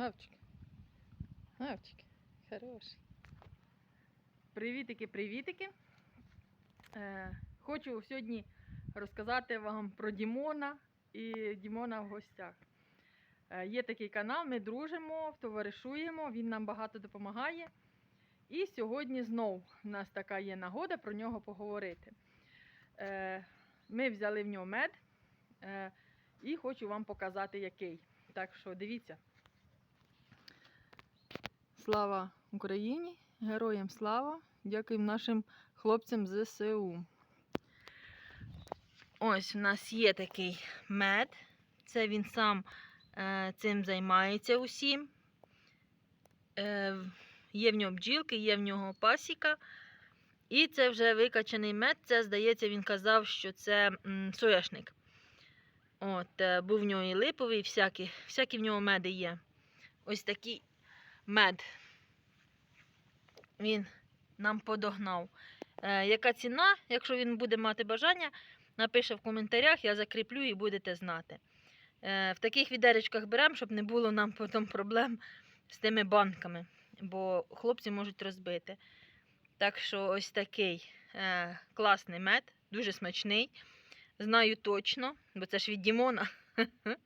Гавчик. Гавчик. Хороший. Привітики, привітики. Е, хочу сьогодні розказати вам про Дімона і Дімона в гостях. Е, є такий канал, ми дружимо, товаришуємо, він нам багато допомагає. І сьогодні знов у нас така є нагода про нього поговорити. Е, ми взяли в нього мед е, і хочу вам показати який. Так що дивіться. Слава Україні! Героям слава! Дякуємо нашим хлопцям ЗСУ. Ось у нас є такий мед. Це він сам е, цим займається усім. Е, є в нього бджілки, є в нього пасіка. І це вже викачаний мед. Це, здається, він казав, що це м, соняшник. От, е, був в нього і липовий, всякі, всякі в нього меди є. Ось такий мед. Він нам подогнав. Е, яка ціна, якщо він буде мати бажання, напише в коментарях, я закріплю і будете знати. Е, в таких відеречках беремо, щоб не було нам потім проблем з тими банками, бо хлопці можуть розбити. Так що ось такий е, класний мед, дуже смачний. Знаю точно, бо це ж від Дімона.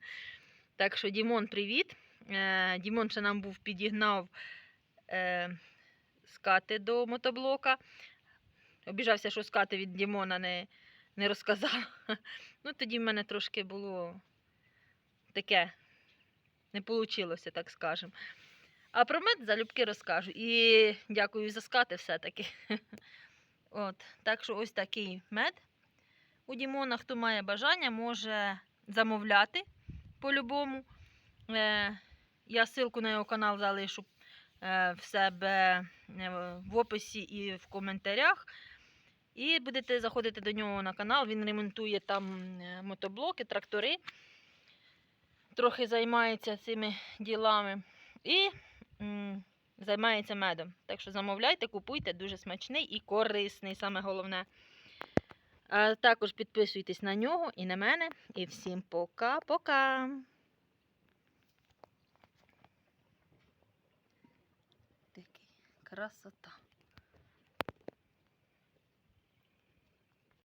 Так що, Дімон, привіт. Дімон ще нам був підігнав скати до мотоблока. Обіжався, що скати від Дімона не, не розказав. Ну, тоді в мене трошки було таке, не вийшло, так скажемо. А про мед залюбки розкажу. І дякую за скати все-таки. От, так що ось такий мед. У Дімона, хто має бажання, може замовляти по-любому. Е, я ссылку на його канал залишу в себе е, в описі і в коментарях. І будете заходити до нього на канал. Він ремонтує там е, мотоблоки, трактори. Трохи займається цими ділами. І займається медом. Так що замовляйте, купуйте, дуже смачний і корисний, саме головне. Також підписуйтесь на нього і на мене. І всім пока-пока! красота.